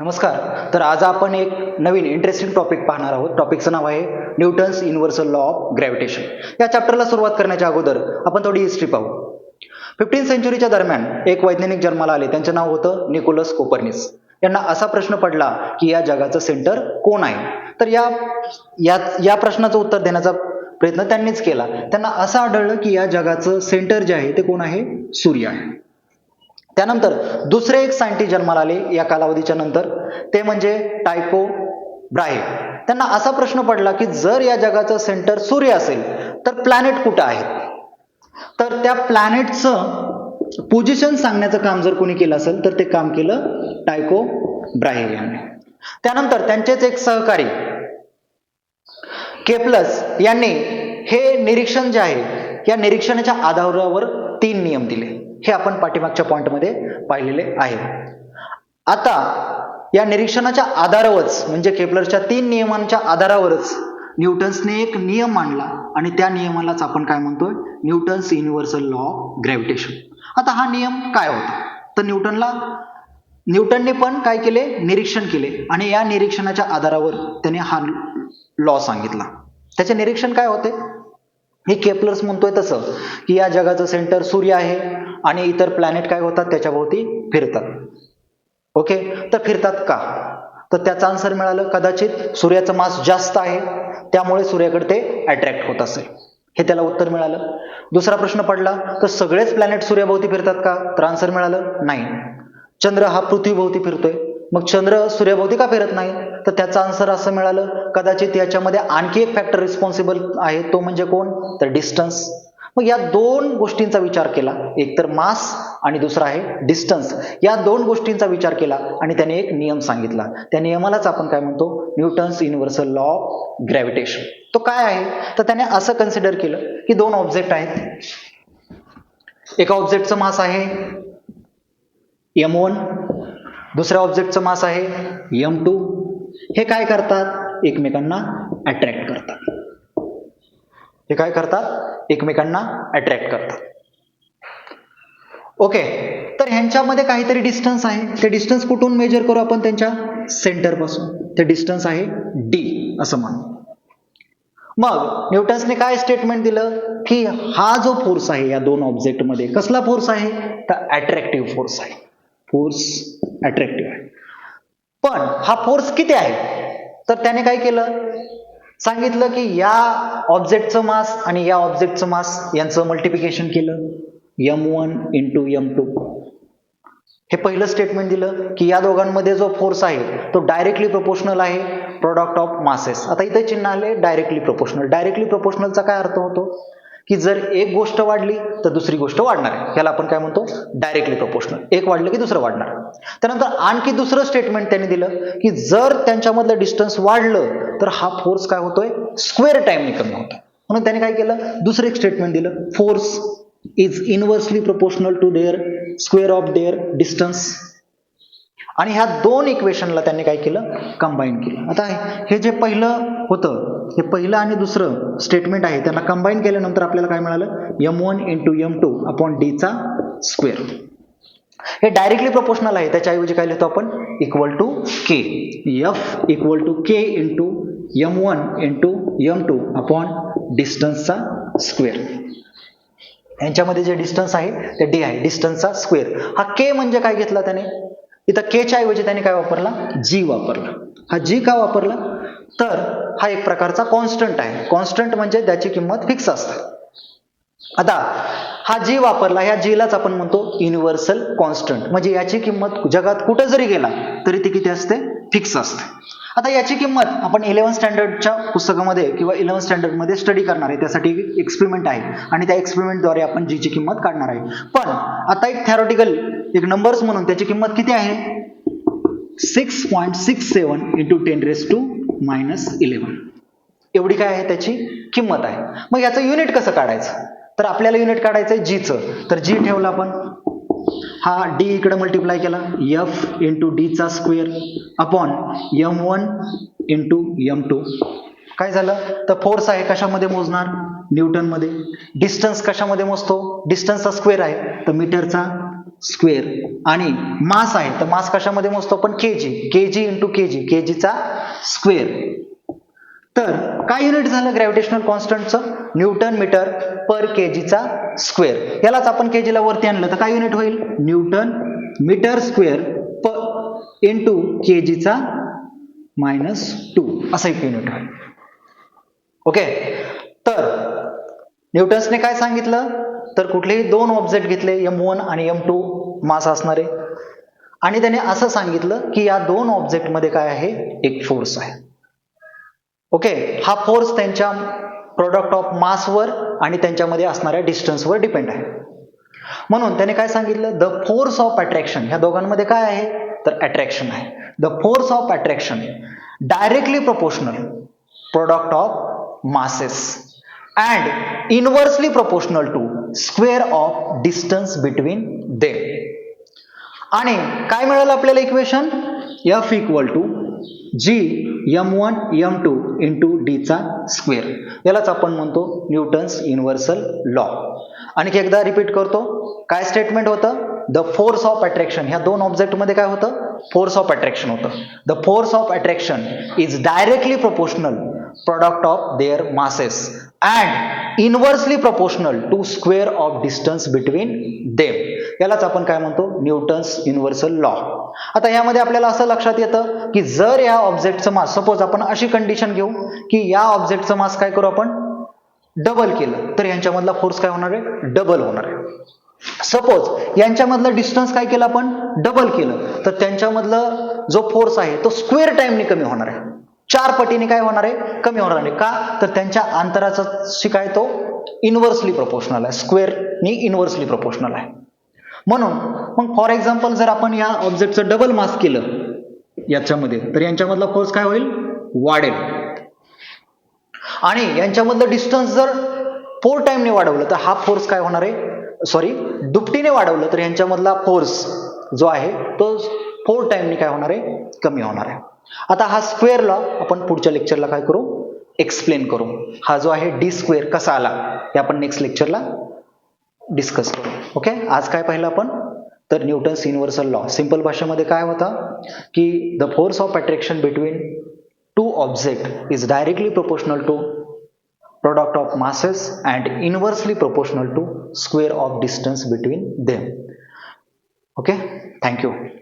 नमस्कार. तर आज आपण एक नवीन इंटरेस्टिंग टॉपिक पाहणार आहोत. टॉपिकचं नाव आहे Newton's universal law of gravitation या चॅप्टरला सुरुवात करण्याच्या अगोदर आपण थोडी हिस्ट्री पाहू. फिफ्टीन सेंचुरीच्या दरम्यान एक वैज्ञानिक जन्माला आले. त्यांचं नाव होतं निकोलस कोपर्निस यांना असा प्रश्न पडला की या जगाचं सेंटर कोण आहे? तर या या या प्रश्नाचं उत्तर देण्याचा प्रयत्न त्यांनीच केला. त्यांना असं आढळलं की या जगाचं सेंटर जे आहे ते कोण आहे? सूर्य आहे. त्यानंतर दुसरे एक सायंटिस्ट जन्माला आले या कालावधीच्या नंतर. ते म्हणजे टायको ब्राहे. त्यांना असा प्रश्न पडला की जर या जगाचं सेंटर सूर्य असेल तर प्लॅनेट कुठं आहे? तर त्या प्लॅनेटचं पोझिशन सांगण्याचं काम जर कोणी केलं असेल तर ते काम केलं टायको ब्राहे यांनी. त्यानंतर त्यांचेच एक सहकारी केप्लस यांनी हे निरीक्षण जे आहे या निरीक्षणाच्या आधारावर तीन नियम दिले. हे आपण पाठीमागच्या पॉईंटमध्ये पाहिलेले आहे. आता या निरीक्षणाच्या आधारावरच म्हणजे केपलरच्या तीन नियमांच्या आधारावरच न्यूटन्सने एक नियम मांडला आणि त्या नियमालाच आपण काय म्हणतोय? Newton's universal law of gravitation. आता हा नियम काय होता? तर न्यूटनला न्यूटनने पण काय केले? निरीक्षण केले. आणि या निरीक्षणाच्या आधारावर त्याने हा लॉ सांगितला. त्याचे निरीक्षण काय होते? हे केपलर्स म्हणतोय तसं की या जगाचं सेंटर सूर्य आहे. आणि इतर प्लॅनेट काय होतात? त्याच्याभोवती फिरतात. ओके तर फिरतात का? तर त्याचं आन्सर मिळालं कदाचित सूर्याचं मास जास्त आहे त्यामुळे सूर्याकडे ते अट्रॅक्ट होत असेल. हे त्याला उत्तर मिळालं. दुसरा प्रश्न पडला तर सगळेच प्लॅनेट सूर्याभोवती फिरतात का? तर आन्सर मिळालं नाही. चंद्र हा पृथ्वीभोवती फिरतोय. मग चंद्र सूर्याभोवती का फिरत नाही? तर त्याचं आन्सर असं मिळालं कदाचित याच्यामध्ये आणखी एक फॅक्टर रिस्पॉन्सिबल आहे तो म्हणजे कोण? तर डिस्टन्स मग या दोन गोष्टींचा विचार केला. एक तर मास आणि दुसरा आहे डिस्टन्स या दोन गोष्टींचा विचार केला आणि त्याने एक नियम सांगितला. त्या नियमालाच आपण काय म्हणतो? Newton's universal law of gravitation. तो काय आहे? तर त्याने असं कन्सिडर केलं की दोन ऑब्जेक्ट आहेत. एका ऑब्जेक्टचं मास आहे एम वन दुसऱ्या ऑब्जेक्टचं मास आहे एम टू हे काय करतात? एकमेकांना अट्रॅक्ट करतात. हे काय करतात? एकमेकांना अट्रॅक्ट करतात. ओके तर ह्यांच्यामध्ये काहीतरी डिस्टन्स आहे. ते डिस्टन्स कुठून मेजर करू आपण त्यांच्या? सेंटरपासून ते डिस्टन्स आहे डी असं म्हणू. मग न्यूटन्सने काय स्टेटमेंट दिलं? की हा जो फोर्स आहे या दोन ऑब्जेक्टमध्ये कसला फोर्स आहे? तर अट्रॅक्टिव्ह फोर्स आहे. फोर्स अट्रॅक्टिव्ह आहे. पण हा फोर्स किती आहे? तर त्याने काय केलं? सांगितलं की या ऑब्जेक्टचं मास आणि या ऑब्जेक्टचं मास यांचं मल्टिप्लिकेशन केलं. M one into m two हे पहिलं स्टेटमेंट दिलं की या दोघांमध्ये जो फोर्स आहे तो डायरेक्टली प्रोपोर्शनल आहे प्रोडक्ट ऑफ मासेस आता इथे चिन्ह आले डायरेक्टली प्रोपोर्शनल डायरेक्टली प्रोपोर्शनलचा काय अर्थ होतो? की जर एक गोष्ट वाढली तर दुसरी गोष्ट वाढणार आहे. याला आपण काय म्हणतो? डायरेक्टली प्रोपोर्शनल एक वाढलं की दुसरं वाढणार. त्यानंतर आणखी दुसरं स्टेटमेंट त्यांनी दिलं की जर त्यांच्यामधलं डिस्टन्स वाढलं तर हा फोर्स काय होतोय? स्क्वेअर टाइमने कमी होतो म्हणून त्यांनी काय केलं? दुसरं एक स्टेटमेंट दिलं. Force is inversely proportional to their square of their distance आणि ह्या दोन इक्वेशनला त्यांनी काय केलं? कंबाईन केलं. आता हे जे पहिलं होतं. हे पहिलं आणि दुसरं स्टेटमेंट आहे. त्यांना कंबाईन केल्यानंतर आपल्याला काय मिळालं? M one into m two upon डीचा स्क्वेअर हे डायरेक्टली प्रोपोर्शनल आहे. त्याच्याऐवजी काय लिहितो आपण? Equal to k f equal to k into m one into m two upon डिस्टन्सचा square यांच्यामध्ये जे डिस्टन्स आहे ते डी आहे. डिस्टन्सचा स्क्वेअर हा के म्हणजे काय घेतला त्याने? इथं केच्या ऐवजी त्याने काय वापरला? जी वापरला. हा जी का वापरला? तर हा एक प्रकारचा कॉन्स्टंट आहे. कॉन्स्टंट म्हणजे त्याची किंमत फिक्स असते. आता हा जी वापरला ह्या जीलाच आपण म्हणतो युनिव्हर्सल कॉन्स्टंट म्हणजे याची किंमत जगात कुठं जरी गेला तरी ती किती असते? फिक्स असते. आता याची किंमत आपण इलेव्हन स्टँडर्डच्या पुस्तकामध्ये किंवा इलेव्हन स्टँडर्डमध्ये स्टडी करणार आहे. त्यासाठी एक्सपेरिमेंट आहे. आणि त्या एक्सपेरिमेंटद्वारे आपण जीची किंमत काढणार आहे. पण आता एक थेरोटिकल एक नंबर्स म्हणून त्याची किंमत किती आहे? Six point six seven into ten raise to minus eleven एवढी काय आहे त्याची? किंमत आहे. मग याचं युनिट कसं काढायचं? तर आपल्याला युनिट काढायचं आहे जीचं तर जी ठेवलं आपण. हा डी इकडे मल्टिप्लाय केला. एफ इंटू डीचा square upon m one into m two काय झालं? तर फोर्स आहे कशामध्ये मोजणार? न्यूटनमध्ये डिस्टन्स कशामध्ये मोजतो? डिस्टन्सचा स्क्वेअर आहे. तर मीटरचा स्क्वेअर आणि मास आहे. तर मास कशामध्ये मोजतो आपण? के जी के जी इंटू के जी के जीचा स्क्वेअर तर काय युनिट झालं ग्रॅव्हिटेशनल कॉन्स्टंटचं न्यूटन मीटर पर के जीचा स्क्वेअर यालाच आपण के जीला वरती आणलं. तर काय युनिट होईल? Newton metre square per into k जीचा मायनस टू असं एक युनिट होईल. ओके तर न्यूटन्सने काय सांगितलं? तर कुठलेही दोन ऑब्जेक्ट घेतले एम वन आणि एम टू मास असणारे. आणि त्याने असं सांगितलं की या दोन ऑब्जेक्टमध्ये काय आहे? एक फोर्स आहे. ओके हा फोर्स त्यांच्या प्रोडक्ट ऑफ मासवर आणि त्यांच्यामध्ये असणाऱ्या डिस्टन्सवर डिपेंड आहे. म्हणून त्याने काय सांगितलं? द फोर्स ऑफ अट्रॅक्शन ह्या दोघांमध्ये काय आहे? तर अट्रॅक्शन आहे. The force of attraction directly proportional product of masses and inversely proportional to square of distance between them. आणि काय मिळालं आपल्याला equation f equal to g m one m two into डीचा स्क्वेअर यालाच आपण म्हणतो न्यूटन्स युनिव्हर्सल लॉ. आणखी एकदा रिपीट करतो. काय स्टेटमेंट होतं? द फोर्स ऑफ अट्रॅक्शन ह्या दोन ऑब्जेक्टमध्ये काय होतं? फोर्स ऑफ अट्रॅक्शन होतं. The force of attraction is directly proportional product of their masses and inversely proportional to square of distance between them. यालाच आपण काय म्हणतो? Newton's universal law. आता यामध्ये आपल्याला असं लक्षात येतं की जर या ऑब्जेक्टचं मास सपोज आपण अशी कंडिशन घेऊ की या ऑब्जेक्टचं मास काय करू आपण? डबल केलं. तर यांच्यामधला फोर्स काय होणार आहे? डबल होणार आहे. सपोज यांच्यामधलं डिस्टन्स काय केलं आपण? डबल केलं. तर त्यांच्यामधलं जो फोर्स आहे तो स्क्वेअर टाइमने कमी होणार आहे. चार पटीने काय होणार आहे? कमी होणार आहे. का? तर त्यांच्या अंतराचा शिकाय तो इन्व्हर्सली प्रपोर्शनल आहे स्क्वेअरनी इन्व्हर्सली प्रपोर्शनल आहे. म्हणून मग फॉर एक्झाम्पल जर आपण या ऑब्जेक्टचं डबल मास केलं याच्यामध्ये तर यांच्यामधला फोर्स काय होईल? वाढेल. आणि यांच्यामधलं डिस्टन्स जर फोर टाइमने वाढवलं तर हा फोर्स काय होणार आहे? सॉरी दुपटीने वाढवलं तर यांच्यामधला फोर्स जो आहे तो फोर टाइमने काय होणार आहे? कमी होणार आहे. आता हा स्क्वेअर लॉ आपण पुढच्या लेक्चरला काय करू? एक्सप्लेन करू. हा जो आहे डी स्क्वेअर कसा आला? हे आपण नेक्स्ट लेक्चरला डिस्कस करू. ओके आज काय पाहिलं आपण? तर न्यूटन्स युनिव्हर्सल लॉ. सिंपल भाषेमध्ये काय होता? की the force of attraction between two object is directly proportional to product of masses and inversely proportional to square of distance between them. Okay? Thank you.